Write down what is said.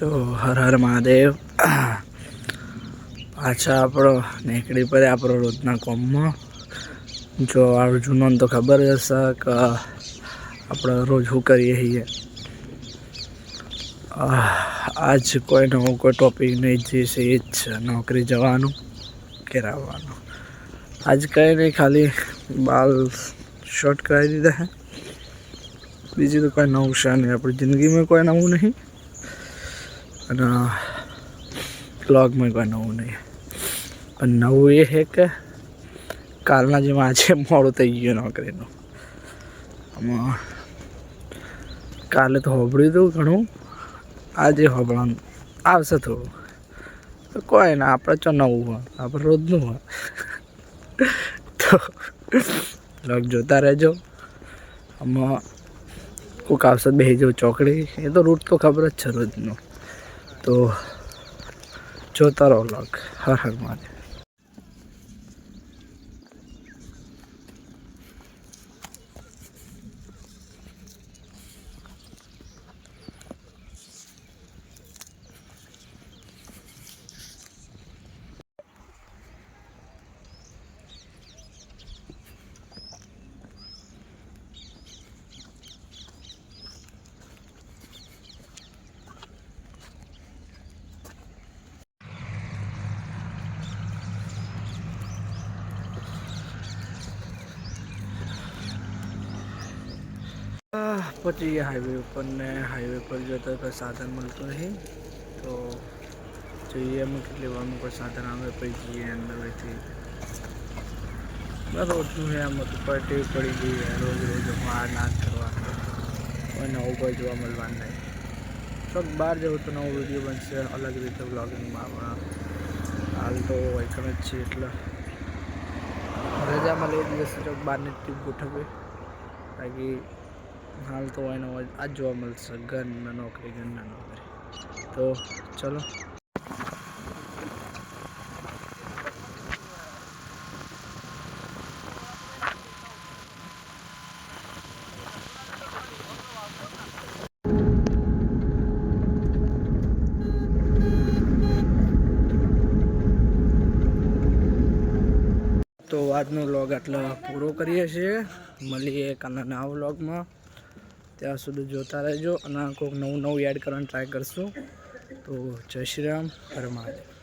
તો હર હર મહાદેવ. પાછા આપણો નીકળી પડે આપણો રોજના કોમમાં. જો જૂનો તો ખબર જ હશે કે આપણે રોજ શું કરીએ છીએ. આજ કોઈ નવો કોઈ ટોપિક નહીં, જે છે એ જ છે, નોકરી જવાનું કે આજ કંઈ નહીં, ખાલી બાલ શોર્ટ કરાવી દીધા હે બીજું તો કોઈ નવું છે નહીં, આપણી જિંદગીમાં કોઈ નવું નહીં. અને બ્લોગમાં કોઈ નવું નહીં. પણ નવું એ છે કે કાલના જેમાં આજે મોડું થઈ ગયું નોકરીનું. આમાં કાલે તો હોબળ્યું હતું ઘણું. આજે હોબળવાનું આવશે થોડું. તો કોઈ ના, આપણે ચો નવું હોય. આપણે રોજનું હોય. તો બ્લોગ જોતા રહેજો. આમાં કોઈક આવશે બે જાવ ચોકડી. એ તો રૂટ તો ખબર જ છે રોજનો. તો જોતા રહો લોક હર હર મહાદેવ. પહોંચી ગયા હાઈવે ઉપર ને હાઈવે પર જતા કોઈ સાધન મળતું નહીં. તો જોઈએ અમે કેટલી વારમાં કોઈ સાધન આવે, પછી જઈએ અંદર હોયથી રોજનું છે આમ તો કોઈ ટેવ પડી ગઈ રોજ રોજ આ ના કરવા કોઈ નવું કોઈ જોવા મળવાનું નહીં. ચોક બહાર જવું તો નવો વીડિયો બનશે, અલગ રીતે બ્લોગિંગમાં હમણાં હાલ તો વૈકણ જ છે એટલે. રજામાં લઈ દિવસ ચોક બહારની ટીપ ગોઠવીએ. બાકી હાલ તો એનો આ જોવા મળશે. ગન નોકરી ગન નોકરી. તો ચલો. તો આજનો વ્લોગ આટલો પૂરો કરીએ છીએ. મળીએ કાલના નવા વ્લોગમાં ત્યાં સુધી જોતા રહેજો અને કોઈક નવું નવું એડ કરવાનું ટ્રાય કરશું. તો જય શ્રી રામ, હર મહાદેવ.